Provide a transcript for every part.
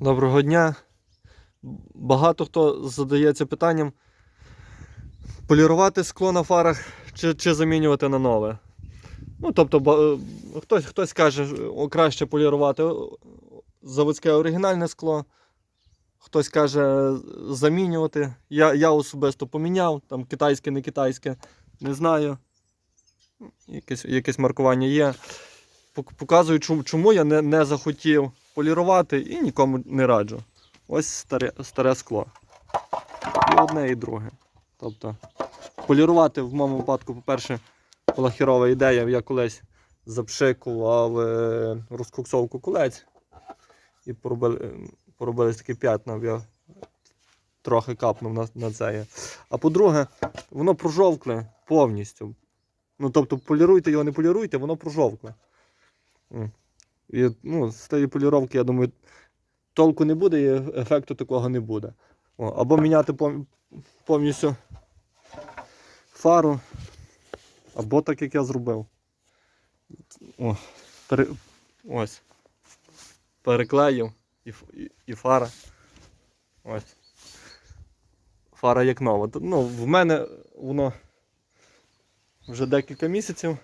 Доброго дня. Багато хто задається питанням полірувати скло на фарах чи, чи замінювати на нове. Ну, тобто, е, хтось, хтось каже, краще полірувати заводське оригінальне скло, хтось каже замінювати. Я, я особисто поміняв, там китайське, не китайське, не знаю. Якесь, якесь маркування є. Показую, чому я не, не захотів полірувати і нікому не раджу. Ось старе, старе скло. І одне, і друге. Тобто, полірувати в моєму випадку, по-перше, була хірова ідея. Я колись запшикував е, розкоксовку кулець і поробили, поробились такі п'ятна. Я трохи капнув на, на це. А по-друге, воно прожовкле повністю. Ну, тобто, поліруйте його, не поліруйте, воно прожовкле. І ну, з тієї поліровки, я думаю, толку не буде і ефекту такого не буде. О, або міняти повністю фару, або так, як я зробив. О, пере... Ось. Переклеїв і, і, і фара. Ось. Фара як нова. Ну, в мене воно вже декілька місяців.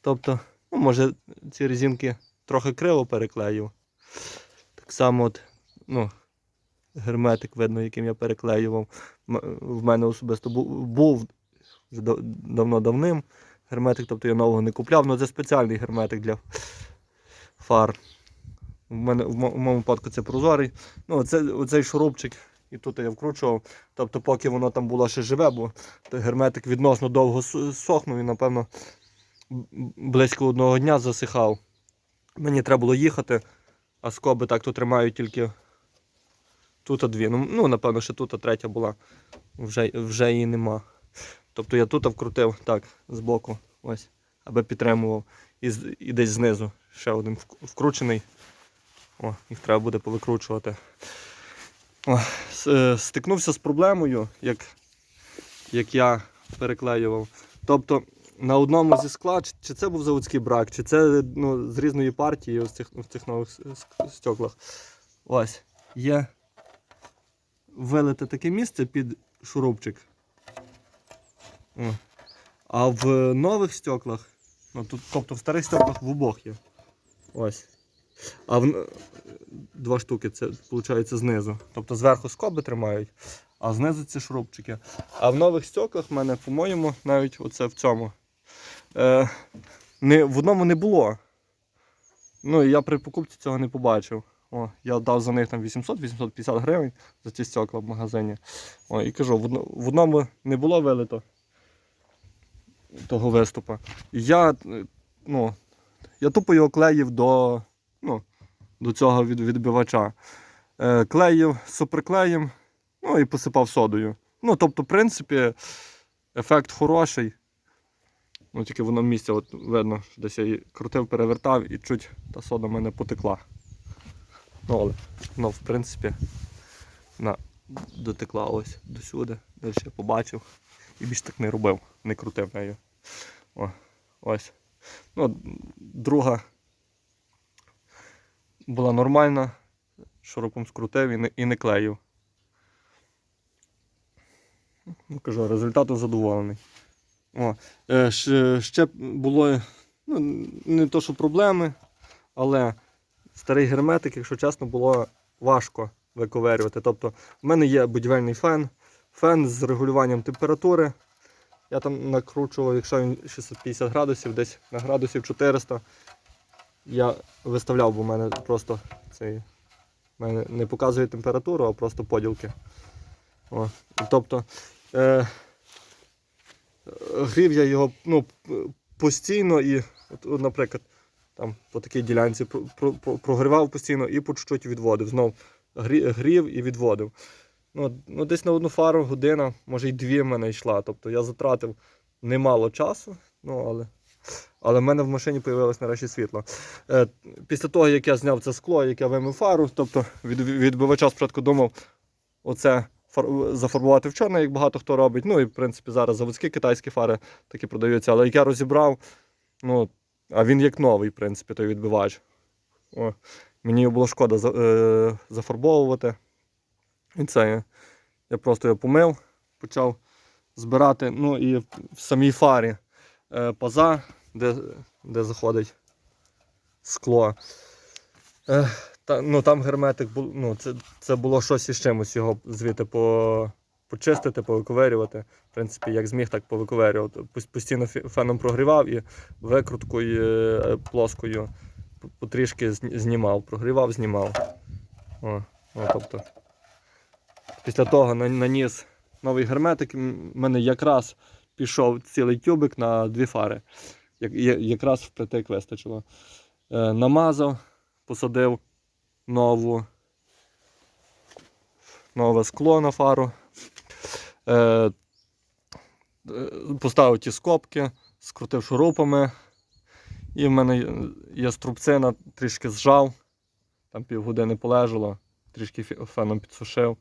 Тобто, ну, може, ці резинки трохи криво переклеїв. Так само, от, ну, герметик, видно, яким я переклеював. В мене особисто бу- був вже давно-давним герметик, тобто я нового не купляв, але це спеціальний герметик для фар. В, мене, в моєму випадку це прозорий. Ну, оце, оцей шурупчик, і тут я вкручував. Тобто, поки воно там було ще живе, бо герметик відносно довго сохнув і, напевно, близько одного дня засихав. Мені треба було їхати, а скоби так то тримають тільки тут дві. Ну, ну напевно, ще тут третя була. Вже, вже її нема. Тобто я тут вкрутив так, збоку, ось, аби підтримував. І, і десь знизу ще один вкручений. О, їх треба буде повикручувати. О, е, стикнувся з проблемою, як, як я переклеював. Тобто на одному зі скла, чи- це був заводський брак, чи це ну, з різної партії ось цих, в цих нових стеклах. Ось, є вилите таке місце під шурупчик. А в нових стеклах, ну, тут, тобто в старих стеклах в обох є. Ось. А в два штуки це виходить знизу. Тобто зверху скоби тримають, а знизу ці шурупчики. А в нових стеклах в мене, по-моєму, навіть оце в цьому. Е, не, в одному не було. Ну і я при покупці цього не побачив. О, я дав за них там 800-850 гривень за ці стекла в магазині. О, і кажу, в, одному не було вилито того виступу. Я, е, ну, я тупо його клеїв до, ну, до цього від, відбивача. Е, клеїв суперклеєм, ну і посипав содою. Ну, тобто, в принципі, ефект хороший. Ну, тільки воно місце, от видно, що десь я її крутив, перевертав і чуть та сода в мене потекла. Ну, але ну, в принципі, на, дотекла ось досюди. Далі я побачив. І більш так не робив, не крутив нею. О, ось. Ну, друга була нормальна, шурупом скрутив і не, і не клеїв. Ну, кажу, результатом задоволений. О, е, ще, було ну, не то, що проблеми, але старий герметик, якщо чесно, було важко виковирювати. Тобто, в мене є будівельний фен, фен з регулюванням температури. Я там накручував, якщо він 650 градусів, десь на градусів 400. Я виставляв, бо в мене просто цей. мене не показує температуру, а просто поділки. О, тобто е, грів я його ну, постійно і, от, наприклад, там по такій ділянці про- про- про- прогрівав постійно і по чуть-чуть відводив. Знов грів і відводив. Ну, ну, десь на одну фару година, може й дві в мене йшла. Тобто я затратив немало часу, ну але. Але в мене в машині з'явилось нарешті світло. Е, після того, як я зняв це скло, як я вимив фару, тобто від відбивача спочатку думав оце зафарбувати в чорне, як багато хто робить. Ну і в принципі зараз заводські китайські фари такі продаються. Але як я розібрав, ну, а він як новий, в принципі, той відбивач. О, Мені було шкода за, е, зафарбовувати. І це я, я просто його помив, почав збирати. Ну і в самій фарі е, паза, де, де заходить скло. Е, та, ну, там герметик був, ну, це, це було щось із чимось його звідти по, почистити, повиковирювати. В принципі, як зміг, так повиковирював. Постійно феном прогрівав і викруткою е, плоскою потрішки знімав, прогрівав, знімав. О, о, тобто. Після того наніс новий герметик. У мене якраз пішов цілий тюбик на дві фари. Як, якраз впритик вистачило. Е, намазав, посадив нову, нове скло на фару. Е, е, поставив ті скобки, скрутив шурупами. І в мене є струбцина, трішки зжав, там півгодини полежало, трішки феном підсушив.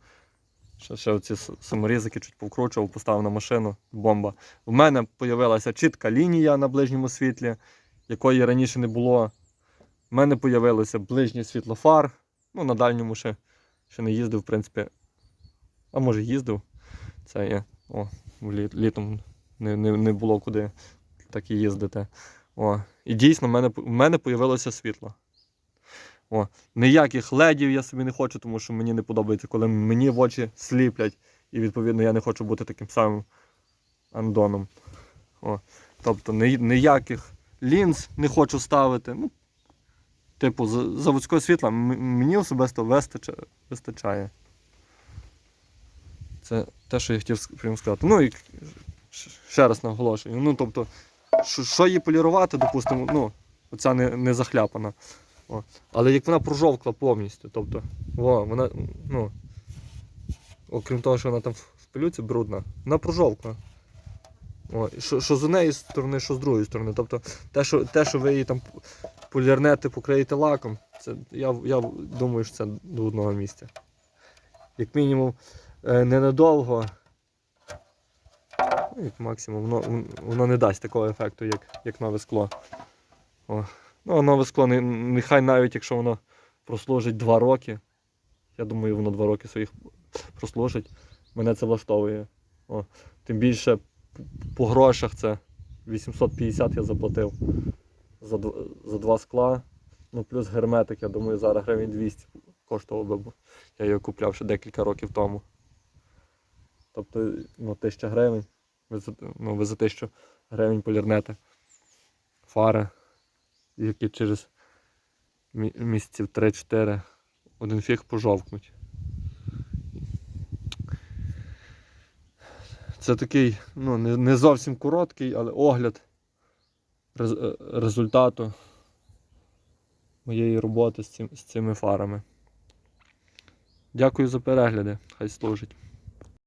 Ще, ще оці саморізики чуть повкручував, поставив на машину, бомба. В мене з'явилася чітка лінія на ближньому світлі, якої раніше не було. У мене з'явилося ближнє світло фар. Ну, на дальньому ще, ще не їздив, в принципі. А може їздив. Це є. О, лі- літом не, не, не було куди так і їздити. О, і дійсно, в мене, в мене з'явилося світло. О, ніяких ледів я собі не хочу, тому що мені не подобається, коли мені в очі сліплять. І відповідно я не хочу бути таким самим андоном. О, тобто ніяких лінз не хочу ставити. Ну, типу, заводського світла мені особисто вистачає. Це те, що я хотів прямо сказати. Ну і ще раз наголошую. Ну, тобто, що її полірувати, допустимо, ну, оця не, не захляпана. О. Але як вона прожовкла повністю, тобто, о, вона, ну, окрім того, що вона там в пилюці брудна, вона прожовкла. О, що, що з однієї сторони, що з другої сторони. Тобто, те, що, те, що ви її там полірнете, покриєте лаком, це, я, я думаю, що це до одного місця. Як мінімум, е, ненадовго, ну, як максимум, воно, воно не дасть такого ефекту, як, як нове скло. О. Ну, нове скло, нехай навіть якщо воно прослужить 2 роки. Я думаю, воно 2 роки своїх прослужить. Мене це влаштовує. О. Тим більше по грошах це 850 я заплатив за, за два скла. Ну, плюс герметик, я думаю, зараз гривень 200 коштував би. бо Я його купляв ще декілька років тому. Тобто, ну, 1000 гривень. Ви за, ну, ви за 1000 гривень полірнете. Фара які через мі- місяців 3-4 один фіг пожовкнуть. Це такий, ну, не, зовсім короткий, але огляд результату моєї роботи з цими фарами. Дякую за перегляди. Хай служить.